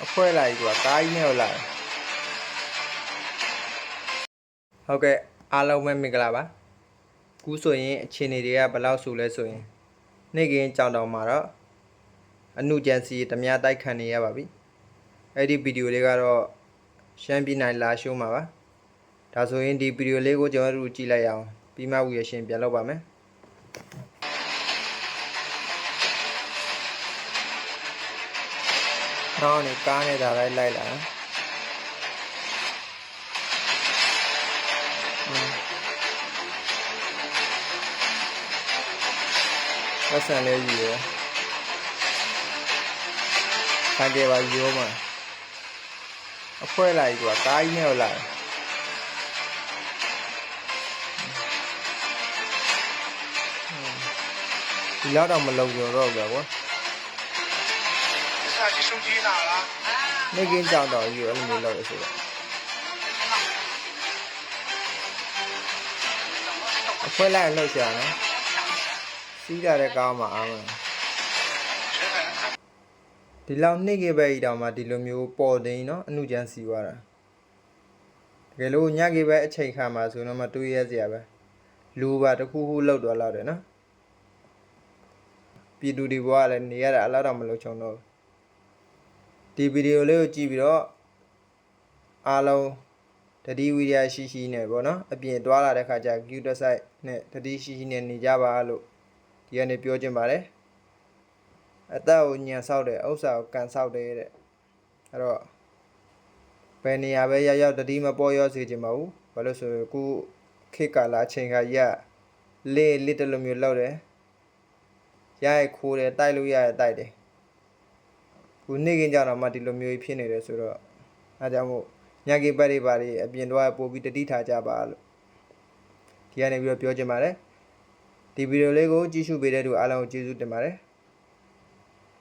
အဖွဲလာကြီးကွာကားကြီးနဲ့ကိုလာတယ်ဟုတ်ကဲ့အားလုံးပဲမင်္ဂလာပါကူးဆိုရင်အခြေအနေတွေကဘယ်လောက်ဆိုလဲဆိုရင်နေ့ကင်းကြောင်တောင်မှာတော့အမှုကြံစီဓမြတိုက်ခံနေရပါပြီအဲ့ဒီဗီဒီယိုလေးကတော့ရှမ်းပြည်နယ်လာရှိုးမှာပါဒါဆိုရင်ဒီဗီဒီယိုလေးကိုကျွန်တော်တို့ကြည့်လိုက်ရအောင်ပြီးမှဝီရရှင်ပြန်လုပ်ပါမယ် နောက်နေကားနေတာလိုက်လိုက်လာနော်ပတ်စံလေးယူရခံကြပါယူမှာအဖွဲလာကြီးကွာကားကြီးနဲ့ကိုလာတယ်ဒီလောက်တော့မလုံကြတော့ဘူးကွာ တာကြီးဆုံးကြီးလာလားနေကင်းကြောင်တော်ကြီးအဲ့လိုမျိုးလုပ်ရဆိုတော့အဖွဲလိုက်လှုပ်ရှားနော်စီးကြတဲ့ကားမှာအားမဒီလောက်နှိကေပဲဤတောင်မှဒီလိုမျိုးပေါ်တင်နော်အမှုချမ်းစီွားတာတကယ်လို့ညကေပဲအချိန်ခါမှာဆိုတော့မတွေးရစရာပဲလူပါတခုခုလှုပ်သွားလောက်တယ်နော်ပြည်သူတွေဘဝလည်းနေရတာအလားတောင်မလုံချုံတော့ဘူး ဒီဗီဒီယိုလေးကိုကြည့်ပြီးတော့အားလုံးတတိဝိရိယရှိရှိနဲ့ပေါ့နော်အပြင်တွားလာတဲ့ခါကျ Q တက်ဆိုင်နဲ့တတိရှိရှိနဲ့နေကြပါလို့ဒီကနေပြောချင်ပါတယ်အသက်ကိုညံဆောက်တယ်ဥစ္စာကိုကန်ဆောက်တယ်တဲ့အဲ့တော့ဘယ်နေရာပဲရောက်ရောက်တတိမပေါ်ရောစေချင်ပါဘူးဘာလို့ဆိုရင်ခုခေတ်ကာလအချိန်ခါရလေလစ်တလိုမျိုးလောက်တယ်ရရခိုးတယ်တိုက်လို့ရရတိုက်တယ် ခုနေ့ကင်းကြတော့မှဒီလိုမျိုးကြီးဖြစ်နေတယ်ဆိုတော့အဲဒါကြောင့်မို့ညကေပတ်တွေပါတွေအပြင်တော့ပို့ပြီးတတိထားကြပါလို့ဒီကနေပြီးတော့ပြောချင်ပါတယ်ဒီဗီဒီယိုလေးကိုကြည့်ရှုပေးတဲ့သူအားလုံးကိုကျေးဇူးတင်ပါတယ်